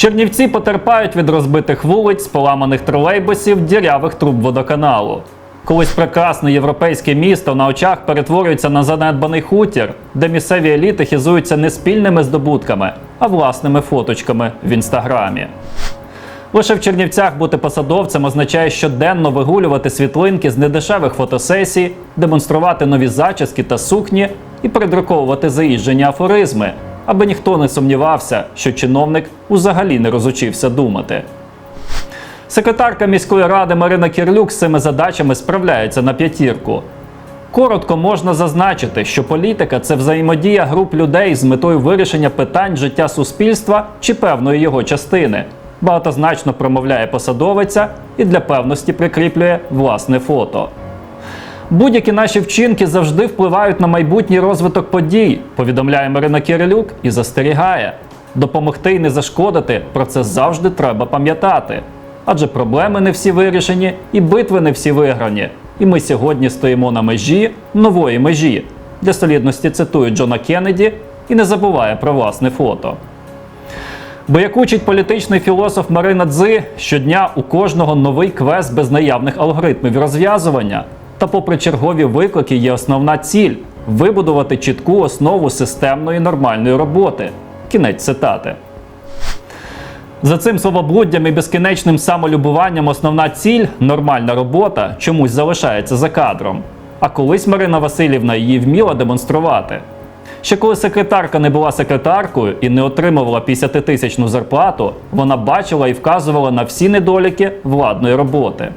Чернівці потерпають від розбитих вулиць, поламаних тролейбусів, дірявих труб водоканалу. Колись прекрасне європейське місто на очах перетворюється на занедбаний хутір, де місцеві еліти хизуються не спільними здобутками, а власними фоточками в інстаграмі. Лише в Чернівцях бути посадовцем означає щоденно вигулювати світлинки з недешевих фотосесій, демонструвати нові зачіски та сукні і передруковувати заїжджені афоризми, аби ніхто не сумнівався, що чиновник взагалі не розучився думати. Секретарка міської ради Марина Кірлюк з цими задачами справляється на п'ятірку. Коротко можна зазначити, що політика це взаємодія груп людей з метою вирішення питань життя суспільства чи певної його частини. Багатозначно промовляє посадовиця і для певності прикріплює власне фото. Будь-які наші вчинки завжди впливають на майбутній розвиток подій, повідомляє Марина Кирилюк і застерігає. Допомогти і не зашкодити про це завжди треба пам'ятати. Адже проблеми не всі вирішені, і битви не всі виграні. І ми сьогодні стоїмо на межі нової межі. Для солідності цитують Джона Кеннеді і не забуває про власне фото. Бо як учить політичний філософ Марина Дзи, щодня у кожного новий квест без наявних алгоритмів розв'язування. Та, попри чергові виклики, є основна ціль вибудувати чітку основу системної нормальної роботи. Кінець цитати. За цим словоблуддям і безкінечним самолюбуванням основна ціль нормальна робота чомусь залишається за кадром. А колись Марина Васильівна її вміла демонструвати. Ще коли секретарка не була секретаркою і не отримувала 50-тисячну зарплату, вона бачила і вказувала на всі недоліки владної роботи.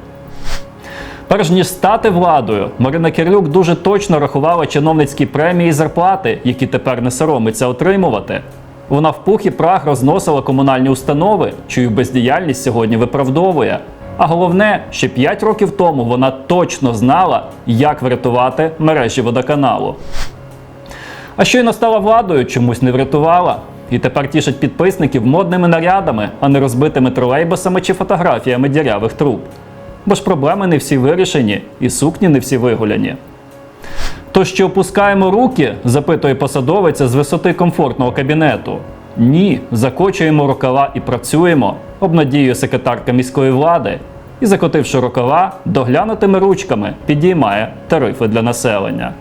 Перш ніж стати владою, Марина Кирлюк дуже точно рахувала чиновницькі премії і зарплати, які тепер не соромиться отримувати. Вона в пух і прах розносила комунальні установи, чию бездіяльність сьогодні виправдовує. А головне, ще 5 років тому вона точно знала, як врятувати мережі водоканалу. А щойно стала владою, чомусь не врятувала. І тепер тішить підписників модними нарядами, а не розбитими тролейбусами чи фотографіями дірявих труб. Бо ж проблеми не всі вирішені, і сукні не всі вигуляні. То що опускаємо руки, запитує посадовиця з висоти комфортного кабінету. Ні, закочуємо рукава і працюємо, обнадіює секретарка міської влади. І, закотивши рукава, доглянутими ручками підіймає тарифи для населення.